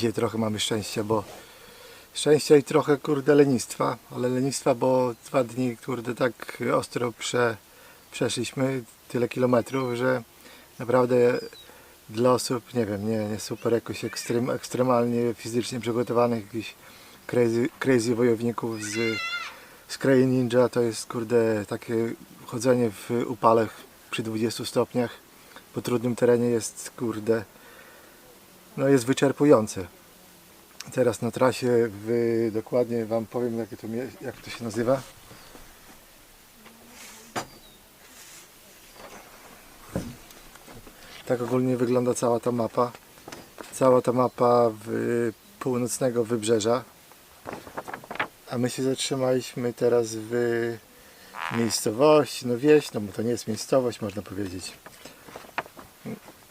dzisiaj trochę mamy szczęścia, bo szczęścia i trochę kurde lenistwa, ale lenistwa, bo dwa dni kurde tak ostro prze, przeszliśmy tyle kilometrów, że naprawdę dla osób, nie wiem, nie, nie super jakoś ekstrem, ekstremalnie fizycznie przygotowanych, jakichś crazy, crazy wojowników z, z krainy ninja, to jest kurde takie chodzenie w upale przy 20 stopniach po trudnym terenie jest kurde no jest wyczerpujące. Teraz na trasie w, dokładnie Wam powiem jak to, jak to się nazywa. Tak ogólnie wygląda cała ta mapa. Cała ta mapa w północnego wybrzeża. A my się zatrzymaliśmy teraz w miejscowości, no wieś, no bo to nie jest miejscowość można powiedzieć.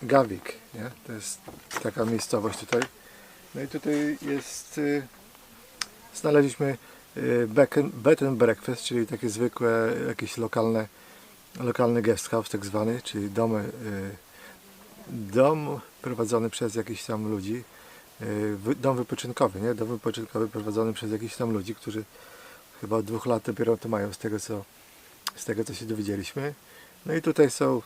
Gawik, nie? To jest taka miejscowość tutaj. No i tutaj jest, y, znaleźliśmy y, bed and breakfast, czyli takie zwykłe, jakieś lokalne, lokalny guest house tak zwany, czyli dom, y, dom prowadzony przez jakichś tam ludzi, y, dom wypoczynkowy, nie? Dom wypoczynkowy prowadzony przez jakichś tam ludzi, którzy chyba od dwóch lat dopiero to mają z tego co, z tego co się dowiedzieliśmy. No i tutaj są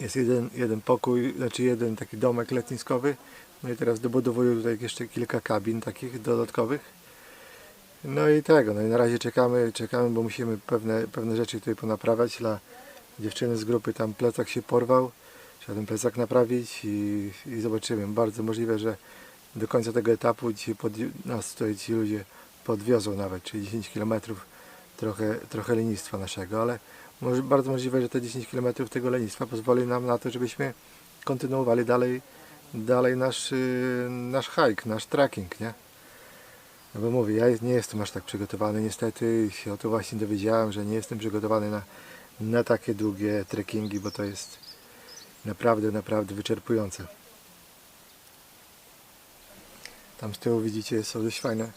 jest jeden, jeden pokój, znaczy jeden taki domek letniskowy. No i teraz dobudowują tutaj jeszcze kilka kabin takich dodatkowych. No i tego, no i na razie czekamy, czekamy, bo musimy pewne, pewne rzeczy tutaj ponaprawiać. Dla dziewczyny z grupy tam plecak się porwał. Trzeba ten plecak naprawić i, i zobaczymy. Bardzo możliwe, że do końca tego etapu pod, nas tutaj ci ludzie podwiozą nawet, czyli 10 km trochę, trochę lenistwa naszego, ale może, bardzo możliwe, że te 10 km tego lenistwa pozwoli nam na to, żebyśmy kontynuowali dalej, dalej nasz, y, nasz hike, nasz trekking, nie? No bo mówię, ja nie jestem aż tak przygotowany, niestety się o to właśnie dowiedziałem, że nie jestem przygotowany na, na takie długie trekkingi, bo to jest naprawdę, naprawdę wyczerpujące. Tam z tyłu widzicie są dość fajne,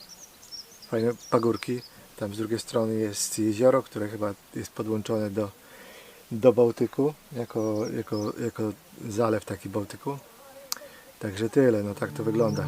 fajne pagórki. Tam z drugiej strony jest jezioro, które chyba jest podłączone do, do Bałtyku, jako, jako, jako zalew taki Bałtyku. Także tyle, no tak to wygląda.